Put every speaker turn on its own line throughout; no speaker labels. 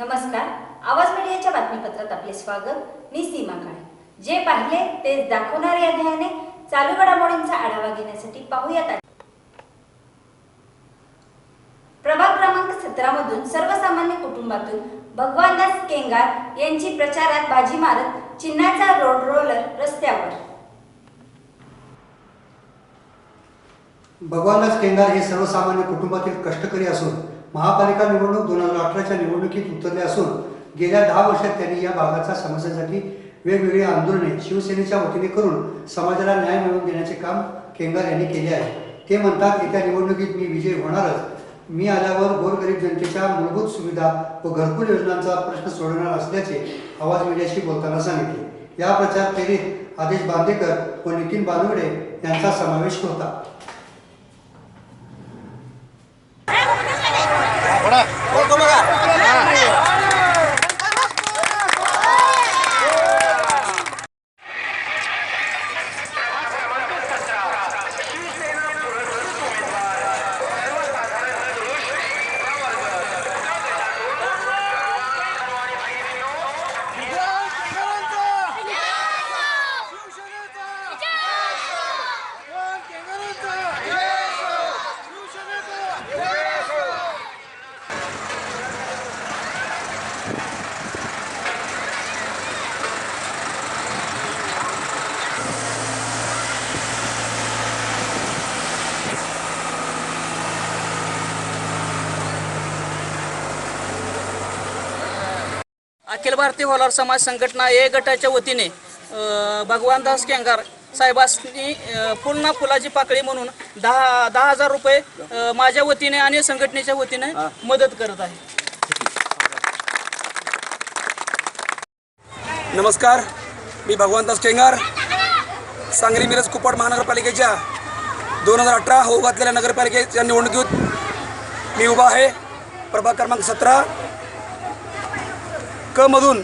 नमस्कार. आवाज मीडियाच्या बातमीपत्रात आपले स्वागत. मी सीमा काळे. जे पाहिले ते दाखवणार या चालू घडामोडींचा आढावा घेण्यासाठी पाहूयात प्रभाग क्रमांक सतरा मधून सर्वसामान्य कुटुंबातून भगवानदास केंगार यांची प्रचारात बाजी मारत चिन्हाचा रोड रोलर रस्त्यावर.
भगवानदास केंगार हे सर्वसामान्य कुटुंबातील कष्टकरी असून महापालिका निवडणूक दोन हजार अठराच्या निवडणुकीत उतरले असून गेल्या दहा वर्षात त्यांनी या भागाच्या समस्यांसाठी वेगवेगळी आंदोलने शिवसेनेच्या वतीने करून समाजाला न्याय मिळवून देण्याचे काम केंगार यांनी केले आहे. ते म्हणतात येत्या निवडणुकीत मी विजय होणारच. मी आल्यावर गोरगरीब जनतेच्या मूलभूत सुविधा व घरकुल योजनांचा प्रश्न सोडवणार असल्याचे आवाज मीडियाशी बोलताना सांगितले. या प्रचार फेरीत आदेश बांदेकर व नितीन बानवडे यांचा समावेश होता.
अखिल भारतीय होलार समाज संघटना ए गटाच्या वतीने भगवानदास केंगार साहेबांनी पूर्ण फुलाची पाकळी म्हणून दहा दहा हजार रुपये माझ्या वतीने आणि संघटनेच्या वतीने मदत करत आहे.
नमस्कार मी भगवंतास केंगार सांगली मिरज कुपड महानगरपालिकेच्या दोन हजार अठरा होऊ घातलेल्या नगरपालिकेच्या निवडणुकीत मी उभा आहे. प्रभाग क्रमांक सतरा मधून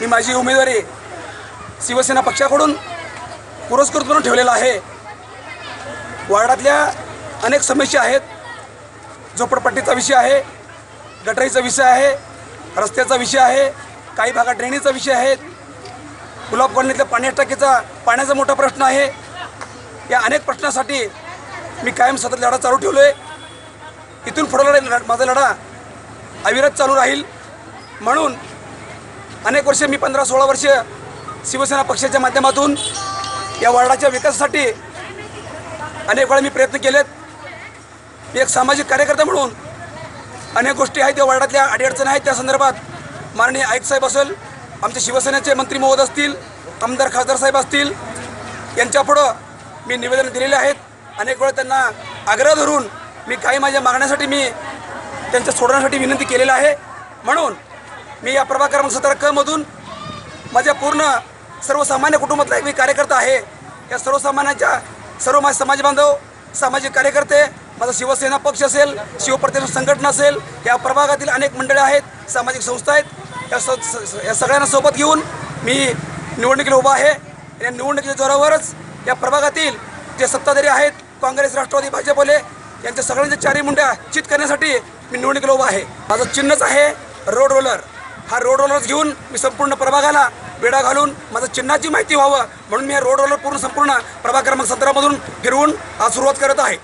मी माझी उमेदवारी शिवसेना पक्षाकडून पुरस्कृत म्हणून ठेवलेला आहे. वार्डातल्या अनेक समस्या आहेत. झोपडपट्टीचा विषय आहे गटरीचा विषय आहे रस्त्याचा विषय आहे काही भागात ड्रेनेजचा विषय आहे. गुलाब कॉलनीतल्या पाण्याच्या टाकीचा पाण्याचा मोठा प्रश्न आहे. या अनेक प्रश्नासाठी मी कायम सतत लढा चालू ठेवलो आहे इथून पुढं लढा माझा लढा अविरत चालू राहील. म्हणून अनेक वर्ष मी पंधरा सोळा वर्ष शिवसेना पक्षाच्या माध्यमातून या वार्डाच्या विकासासाठी अनेक वेळा मी प्रयत्न केलेत. मी एक सामाजिक कार्यकर्ता म्हणून अनेक गोष्टी आहेत त्या वार्डातल्या अडीअडचणी आहेत. त्या संदर्भात माननीय आयुक्त साहेब असेल आमचे शिवसेनेचे मंत्री महोदय असतील आमदार खासदार साहेब असतील यांच्यापुढं मी निवेदन दिलेले आहेत. अनेक वेळा त्यांना आग्रह धरून मी काही माझ्या मागण्यासाठी मी त्यांच्या सोडण्यासाठी विनंती केलेली आहे. म्हणून मी या प्रभाग क्रमांक सतरा क मधून माझ्या पूर्ण सर्वसामान्य कुटुंबातला एक मी कार्यकर्ता आहे. या सर्वसामान्यांच्या सर्व माझे समाज बांधव सामाजिक कार्यकर्ते माझा शिवसेना पक्ष असेल शिवप्रतिष्ठान संघटना असेल या प्रभागातील अनेक मंडळे आहेत सामाजिक संस्था आहेत. या स स- या सगळ्यांना सोबत घेऊन मी निवडणुकीला उभा आहे. या निवडणुकीच्या जोरावरच या प्रभागातील जे सत्ताधारी आहेत काँग्रेस राष्ट्रवादी भाजपले यांच्या सगळ्यांच्या चारी मुंड्या चित करण्यासाठी मी निवडणुकीला उभा आहे. माझं चिन्हच आहे रोड रोलर. हा रोड रोलर घेऊन मी संपूर्ण प्रभागाला वेढा घालून माझं चिन्हाची माहिती व्हावं म्हणून मी हा रोड रोलर पूर्ण संपूर्ण प्रभाग क्रमांक सतरामधून फिरवून आज सुरुवात करत आहे.